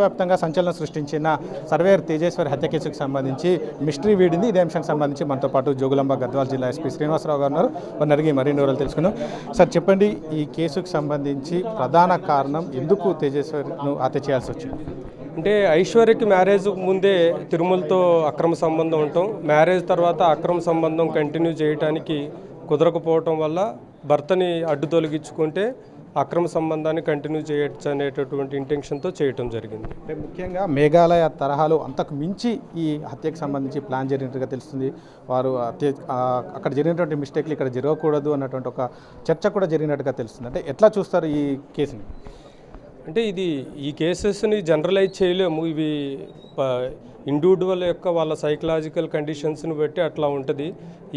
వ్యాప్తంగా సంచలనం సృష్టించిన సర్వేయర్ తేజేశ్వరి హత్య కేసుకు సంబంధించి మిస్టరీ వీడింది. ఇదే అంశానికి సంబంధించి మనతో పాటు జోగులాంబ గద్వాల జిల్లా ఎస్పీ శ్రీనివాసరావు గారు ఉన్నారు. వారిని అడిగి మరిన్ని వివరాలు తెలుసుకున్నాం సార్ చెప్పండి ఈ కేసుకు సంబంధించి ప్రధాన కారణం ఎందుకు తేజేశ్వరిను హత్య చేయాల్సి వచ్చింది? అంటే ఐశ్వర్యకి మ్యారేజ్ ముందే తిరుమలతో అక్రమ సంబంధం ఉండటం మ్యారేజ్ తర్వాత అక్రమ సంబంధం కంటిన్యూ చేయడానికి కుదరకపోవటం వల్ల భర్తని అడ్డు తొలగించుకుంటే అక్రమ సంబంధాన్ని కంటిన్యూ చేయొచ్చు అనేటటువంటి ఇంటెన్షన్తో చేయటం జరిగింది. అంటే ముఖ్యంగా మేఘాలయ తరహాలో అంతకు మించి ఈ హత్యకు సంబంధించి ప్లాన్ జరిగినట్టుగా తెలుస్తుంది. వారు అక్కడ జరిగినటువంటి మిస్టేక్లు ఇక్కడ జరగకూడదు అన్నటువంటి ఒక చర్చ కూడా జరిగినట్టుగా తెలుస్తుంది. అంటే ఎట్లా చూస్తారు ఈ కేసుని? అంటే ఇది ఈ కేసెస్ని జనరలైజ్ చేయలేము. ఇవి ఇండివిజువల్ యొక్క వాళ్ళ సైకలాజికల్ కండిషన్స్ని బట్టి అట్లా ఉంటుంది.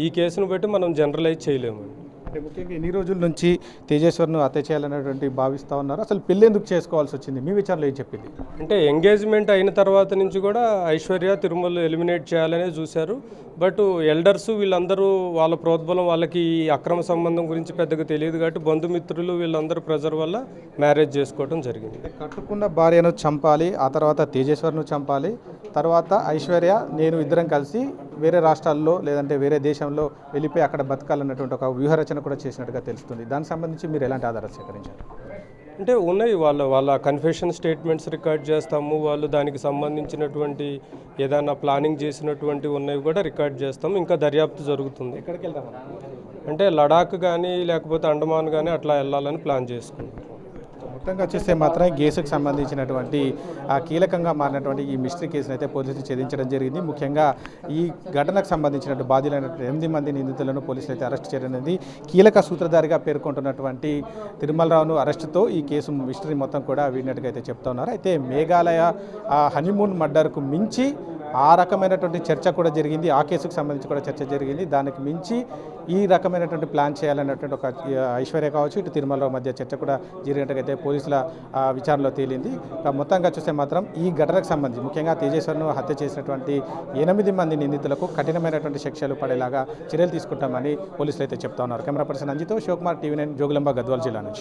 ఈ కేసును బట్టి మనం జనరలైజ్ చేయలేము. అంటే ముఖ్యంగా ఎన్ని రోజుల నుంచి తేజేశ్వర్ను హత్య చేయాలనేటువంటి భావిస్తూ ఉన్నారు. అసలు పెళ్ళి ఎందుకు చేసుకోవాల్సి వచ్చింది? మీ విచారణలో ఏం చెప్పింది? అంటే ఎంగేజ్మెంట్ అయిన తర్వాత నుంచి కూడా ఐశ్వర్య తిరుమల ఎలిమినేట్ చేయాలనే చూశారు. బట్ ఎల్డర్స్ వీళ్ళందరూ వాళ్ళ ప్రోద్బలం వాళ్ళకి ఈ అక్రమ సంబంధం గురించి పెద్దగా తెలియదు కాబట్టి బంధుమిత్రులు వీళ్ళందరూ ప్రెజర్ వల్ల మ్యారేజ్ చేసుకోవడం జరిగింది. కట్టుకున్న భార్యను చంపాలి ఆ తర్వాత తేజేశ్వర్ను చంపాలి తర్వాత ఐశ్వర్య నేను ఇద్దరం కలిసి వేరే రాష్ట్రాల్లో లేదంటే వేరే దేశంలో వెళ్ళిపోయి అక్కడ బతకాలన్నటువంటి ఒక వ్యూహరచన కూడా చేసినట్టుగా తెలుస్తుంది. దానికి సంబంధించి మీరు ఎలాంటి ఆధారాలు సేకరించారు? అంటే ఉన్నాయి. వాళ్ళ వాళ్ళ కన్ఫెషన్ స్టేట్మెంట్స్ రికార్డ్ చేస్తాము. వాళ్ళు దానికి సంబంధించినటువంటి ఏదైనా ప్లానింగ్ చేసినటువంటి ఉన్నవి కూడా రికార్డ్ చేస్తాము. ఇంకా దర్యాప్తు జరుగుతుంది. ఎక్కడికి వెళ్దాం అంటే లడాక్ కానీ లేకపోతే అండమాన్ కానీ అట్లా వెళ్ళాలని ప్లాన్ చేసుకున్నాం మొత్తంగా వచ్చేస్తే మాత్రం కేసుకు సంబంధించినటువంటి ఆ కీలకంగా మారినటువంటి ఈ మిస్టరీ కేసును అయితే పోలీసులు ఛేదించడం జరిగింది. ముఖ్యంగా ఈ ఘటనకు సంబంధించినటువంటి బాధ్యులైనటువంటి ఎనిమిది మంది నిందితులను పోలీసులు అయితే అరెస్ట్ చేయడం జరిగింది. కీలక సూత్రధారిగా పేర్కొంటున్నటువంటి తిరుమలరావును అరెస్టుతో ఈ కేసు మిస్టరీ మొత్తం కూడా వీడినట్టుగా అయితే చెప్తా ఉన్నారు. అయితే మేఘాలయ ఆ హనీమూన్ మర్డర్కు మించి ఆ రకమైనటువంటి చర్చ కూడా జరిగింది. ఆ కేసుకు సంబంధించి కూడా చర్చ జరిగింది. దానికి మించి ఈ రకమైనటువంటి ప్లాన్ చేయాలన్నటువంటి ఒక ఐశ్వర్య కావచ్చు ఇటు తిరుమలరావు మధ్య చర్చ కూడా జరిగినట్టుగైతే పోలీసుల విచారణలో తేలింది. మొత్తంగా చూస్తే మాత్రం ఈ ఘటనకు సంబంధించి ముఖ్యంగా తేజేశ్వర్ను హత్య చేసినటువంటి ఎనిమిది మంది నిందితులకు కఠినమైనటువంటి శిక్షలు పడేలాగా చర్యలు తీసుకుంటామని పోలీసులు అయితే చెప్తా ఉన్నారు. కెమెరా పర్సన్ అంజితో శివకుమార్ టీవీ నైన్ జోగులంబ గద్వాల జిల్లా నుంచి.